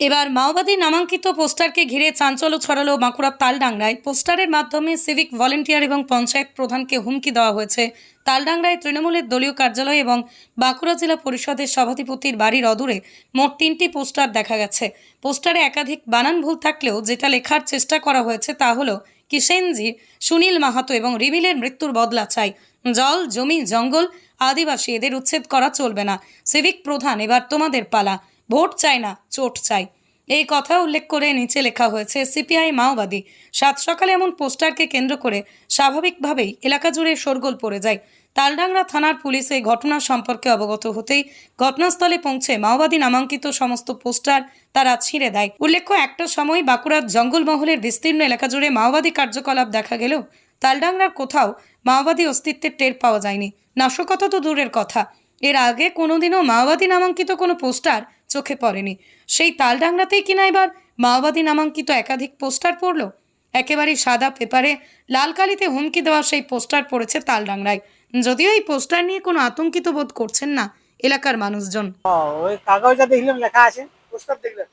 এবার মাওবাদী নামাঙ্কিত পোস্টারকে ঘিরে চাঞ্চল্য ছড়ালো বাঁকুড়ার তালডাংরায়। পোস্টারের মাধ্যমে সিভিক ভলেন্টিয়ার এবং পঞ্চায়েত প্রধানকে হুমকি দেওয়া হয়েছে। তালডাংরায় তৃণমূলের দলীয় কার্যালয় এবং বাঁকুড়া জেলা পরিষদের সভাধিপতির বাড়ির অদূরে মোট তিনটি পোস্টার দেখা গেছে। পোস্টারে একাধিক বানান ভুল থাকলেও যেটা লেখার চেষ্টা করা হয়েছে তা হলো কিষেনজি সুনীল মাহাতো এবং রিমিলের মৃত্যুর বদলা চাই। জল, জমি, জঙ্গল আদিবাসী এদের উচ্ছেদ করা চলবে না। সিভিক প্রধান, এবার তোমাদের পালা। ভোট চাই না, চোট চাই। এই কথা উল্লেখ করে নিচে লেখা হয়েছে, সিপিআই মাওবাদী। সাত সকালে এমন পোস্টারকে কেন্দ্র করে স্বাভাবিকভাবেই এলাকা জুড়ে শোরগোল পড়ে যায়। তালডাংরা থানার পুলিশ এই ঘটনা সম্পর্কে অবগত হতেই ঘটনাস্থলে পৌঁছে মাওবাদী নামাঙ্কিত সমস্ত পোস্টার তারা ছিঁড়ে দেয়। উল্লেখ্য, একটা সময় বাঁকুড়ার জঙ্গলমহলের বিস্তীর্ণ এলাকা জুড়ে মাওবাদী কার্যকলাপ দেখা গেলেও তালডাংরার কোথাও মাওবাদী অস্তিত্বের টের পাওয়া যায়নি। নাশকতা তো দূরের কথা। এর আগে কোনোদিনও মাওবাদী নামাঙ্কিত কোনো পোস্টার চোখে পড়েনি। সেই তালডাংরাতেই কিনা এবার মাওবাদী নামাঙ্কিত একাধিক পোস্টার পড়ল। একেবারে সাদা পেপারে লাল কালিতে হুমকি দেওয়া সেই পোস্টার পড়েছে তালডাংরায়। যদিও এই পোস্টার নিয়ে কোনো আতঙ্কিত বোধ করছেন না এলাকার মানুষজন। ওই কাগজটা দেখলাম লেখা আছে। পোস্টার দেখলেন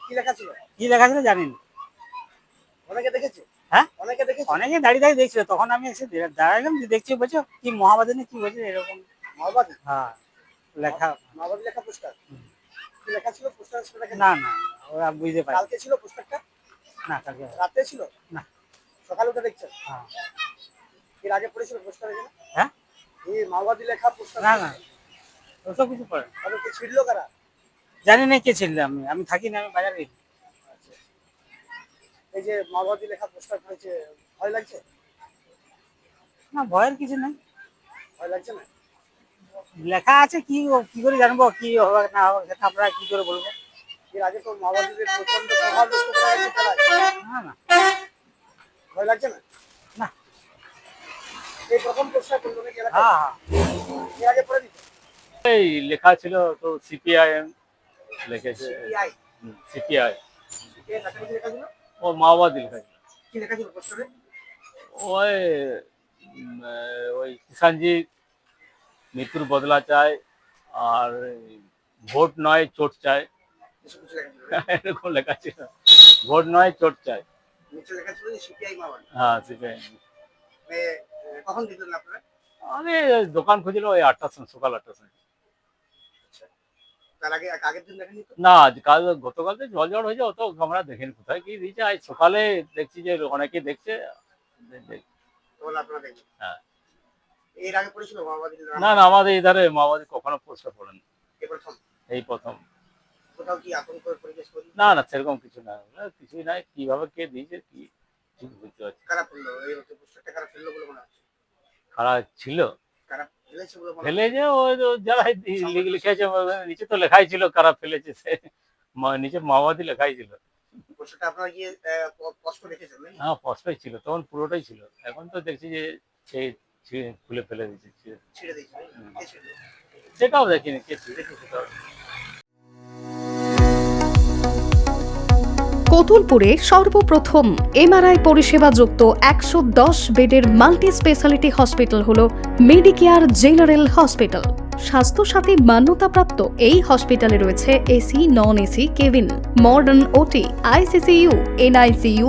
কি লেখা ছিল? কি লেখা ছিল জানি না অনেকে দেখেছে? হ্যাঁ? অনেকে দেখেছে? অনেকে দাঁড়িয়ে দাঁড়িয়ে দেখছিল। তখন আমি এসে দাঁড়ালাম যে দেখছি বলছো কি মহাবাদিনী কি বলছে? এরকম। মাওবাদী হ্যাঁ। লেখা মাওবাদী লেখা পোস্টার। লেখা ছিল? পোস্টার সেটা না না ওরা বুঝতে পারে কালকে ছিল পোস্টারটা? না কালকে রাতে ছিল? না। সকালে উঠে দেখছেন? হ্যাঁ। এর আগে পড়েছিল পোস্টার এখানে হ্যাঁ? এই মাওবাদী লেখা পোস্টার। না না। ওসব কিছু পড়ে। না। তাহলে কি ছিড়লো কারা? জানি না কে ছিল আমি আমি থাকি না আমি বাজারে গেছি এই যে মাওবাদী লেখা পোস্টার পড়েছে ভয় লাগছে? না ভয়ের কিছু নেই। ভয় লাগছে না? লেখা আছে কি কি করে জানব? কি হবে না হবে সেটা আপনারা কি করে বলব? এর আগে তো মাওবাদীদের প্রচণ্ড প্রভাব লক্ষ্য করা গেছে না না। ভয় লাগছে না? না। এই প্রথম পোস্টার করল নাকি এলাকায়? হ্যাঁ হ্যাঁ। আগে পড়ে দিচ্ছে এই লেখা ছিল তো সিপিআইএম লিখেছে। সিপিআই। ও মাওবাদী লেখা ছিল। কি লেখা ছিল পোস্টারে? ওই ওই কিষানজি মৃত্যুর বদলা চায় আর ভোট নয় চোট চায়। এরকম লেখা ছিল। ভোট নয় চোট চায়। হ্যাঁ সিপিআই। কখন আপনারা? আমি দোকান খুঁজছিল ওই আটটার সময় সকাল আটটার সময়। তো? না কাল গতকাল তো জল জল হয়েছে অত আমরা দেখিনি। কোথায় কি দিয়েছে? আজ সকালে দেখছি যে অনেকে দেখছে। হ্যাঁ। এর আগে পড়েছিল মাওবাদী না না আমাদের এই ধারে মাওবাদী কখনো পোস্টার পড়েন। প্রথম? এই প্রথম। কোথাও কি আতঙ্কের পরিবেশ করি না না সেরকম কিছু না। কিছুই নাই। কীভাবে কে দিয়েছে কি ঠিক বুঝতে পারছি খারাপ এই পোস্টারটা খারাপ ফেলল বলে মনে হচ্ছে? খারাপ ছিল? খারাপ ফেলেছে বলে মনে ফেলে যে ওই যারা লিখেছে নিচে তো লেখাই ছিল খারাপ ফেলেছে সে। মা- নিচে মাওবাদী লেখাই ছিল। পোস্টারটা আপনারা গিয়ে প- রেখেছেন হ্যাঁ স্পষ্টই ছিল তখন পুরোটাই ছিল। এখন তো দেখছি যে সেই খুলে ফেলে ছেড়ে দিয়েছে ছিল? সেটাও দেখিনি কে ছিঁড়েছে সেটাও কতুলপুরে সর্বপ্রথম এমআরআই পরিষেবা যুক্ত একশো দশ বেডের মাল্টি স্পেশালিটি হসপিটাল হল মেডিকেয়ার জেনারেল হসপিটাল। স্বাস্থ্যসাথী মান্যতাপ্রাপ্ত এই হসপিটালে রয়েছে AC non AC cabin modern OT ICCU NICU